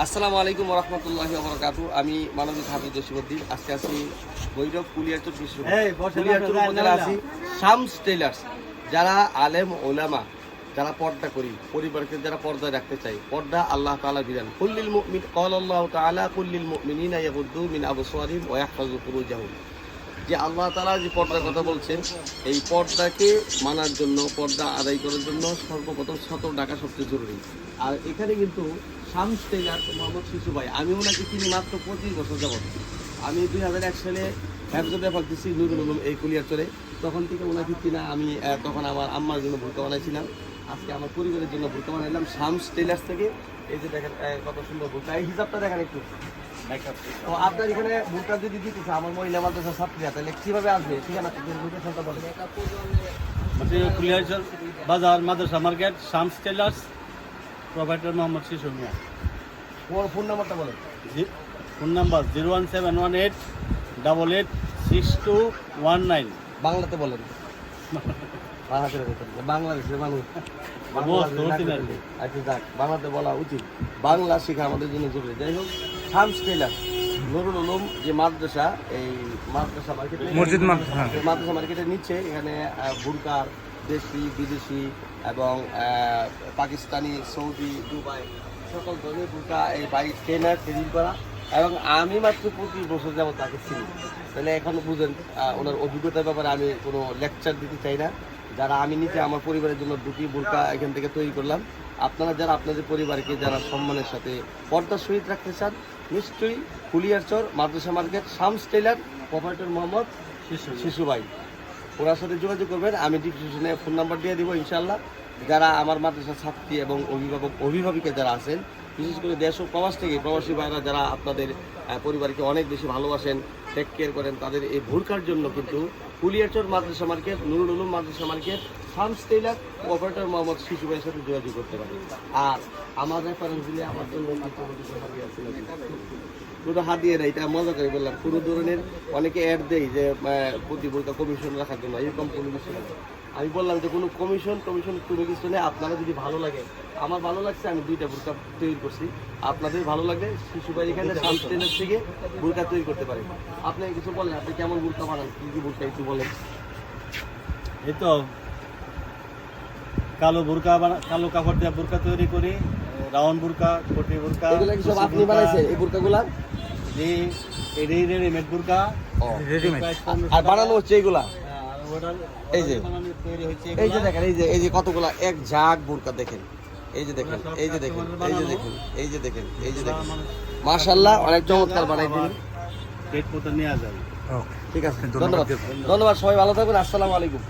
আসসালামু আলাইকুম রহমতুল্লাহ বরকাত আমি মানবিক হাফিজ জসিমুদ্দিন আজকে আছি বৈরব কুলিয়ারচর কৃষি আছি শামস টেলার্স যারা আলেম ওলামা যারা পর্দা করি পরিবারকে যারা পর্দা রাখতে চাই পর্দা আল্লাহ তালা বিধান কুল্লিল মুমিন কল আল্লাহ তালা কুল্লিল মুমিনিনা ইয়াগুদ্দু মিন আবু সোয়ারিম ওয়াক ফাজু ইয়াহফাযু জাহুল যে আল্লাহ তাআলা যে পর্দার কথা বলছেন, এই পর্দাকে মানার জন্য, পর্দা আদায় করার জন্য সর্বপ্রথম সতর্ক ডাকা সবচেয়ে জরুরি। আর এখানে কিন্তু শামস টেলার মোহাম্মদ শিশু ভাই, আমি ওনাকে চিনি মাত্র পঁচিশ বছর যাবত আমি দুই হাজার এক সালে হ্যাফজতে পারতেছি নুরুল উলুম এই কুলিয়ারচরে তখন থেকে ওনাকে চিনা আমি তখন আমার আম্মার জন্য ভুলকা বানাইছিলাম। আজকে আমার পরিবারের জন্য ভুলকা বানাইলাম শামস টেলার্স থেকে। এই যে দেখেন কত সুন্দর ভুলকা এই হিসাবটা দেখেন একটু। তো আপনার এখানে ভুলকা যদি দিতেছে আমার মহিলা মাদ্রাসার ছাত্রীরা তাহলে কীভাবে আসবে ঠিকানা লোকেশনটা বাজার Madrasa market Shams tailors provider Mohammad Shishu Mia. ওর ফোন নাম্বারটা বলেন। Phone number zero one seven one eight double eight six two one nine বাংলাতে বলেন। বাংলাদেশের মানুষ। আচ্ছা যাক বাংলাতে বলা উচিত। বাংলা শেখা আমাদের জন্য জরুরি। যাই হোক শামস টেলার নুরুল উলুম যে মাদ্রাসা এই মাদ্রাসা মার্কেটে মসজিদ মার্কেট, হ্যাঁ। মাদ্রাসা মার্কেটের নিচে এখানে বুরকার দেশি বিদেশি এবং পাকিস্তানি সৌদি দুবাই সকল ধরনের বুরকা এই বাইক ট্রেনার ট্রেনিং করা। এবং আমি মাত্র পঁচিশ বছর যাবত তাকে চিনি। তাহলে এখন বুঝেন ওনার অভিজ্ঞতার ব্যাপারে আমি কোনো লেকচার দিতে চাই না। যারা আমি নিজে আমার পরিবারের জন্য দুটি বোরকা এখান থেকে তৈরি করলাম আপনারা যারা আপনাদের পরিবারকে যারা সম্মানের সাথে পর্দার সহিত রাখতে চান নিশ্চয়ই Kuliarchar Madrasa market Shams tailor proprietor Mohammad Shishu Shishu ভাই ওনার সাথে যোগাযোগ করবেন আমি ডিসক্রিপশনে ফোন নাম্বার দিয়ে দিব ইনশাল্লাহ যারা আমার মাদ্রাসার ছাত্রী এবং অভিভাবক অভিভাবিকা যারা আছেন বিশেষ করে দেশ ও প্রবাস থেকে প্রবাসী ভাইরা যারা আপনাদের পরিবারকে অনেক বেশি ভালোবাসেন টেক কেয়ার করেন, তাদের এই ভুলকার জন্য কিন্তু কুলিয়ারচর মাদ্রাসা মার্কেট, নুরুল উলুম মাদ্রাসা মার্কেট ফার্মস টেলার অপারেটর মোহাম্মদ শিশু ভাইয়ের সাথে যোগাযোগ করতে পারেন আর আমার রেফারেন্স দিলে আমার জন্য? কোনো হাতিয়ে না এটা মজা করে বললাম। কোনো ধরনের অনেকে অ্যাড দেয় যে আহ, প্রতি বোরকা কমিশন রাখার জন্য এরকম কোনো কিছু না। আমি বললাম যে কোনো কমিশন কমিশন কোনো কিছু নেই। আপনারা যদি ভালো লাগে আমার ভালো লাগছে আমি দুইটা বোরকা তৈরি করছি। আপনাদের ভালো লাগলে শিশু ভাই এখানে সানস্টেনের থেকে বোরকা তৈরি করতে পারে আপনি কিছু বলেন আপনি কেমন বোরকা বানান? কি কি বোরকা একটু বলেন। এই তো কালো বুরকা কালো কাপড় দিয়ে বুরকা তৈরি করি রাউন্ড বুরকা কোটি বুরকা এগুলো কি সব আপনি বুরকা, বানাইছেন এই বোরকাগুলা? জি এটাই রেডিমেড বুরকা। রেডিমেড আর বানানো হচ্ছে এগুলা? এই যে। বানানো তৈরি হচ্ছে এই যে দেখেন এই যে এই যে কতগুলা এক ঝাঁক বোরকা দেখেন। এই যে দেখেন এই যে দেখেন এই যে দেখেন এই যে দেখেন এই যে দেখেন। মাশাল্লাহ অনেক চমৎকার বানাই দিন ডেট মতো নেওয়া যায় ঠিক আছে ধন্যবাদ। ধন্যবাদ। ধন্যবাদ সবাই ভালো থাকবেন আসসালামু আলাইকুম।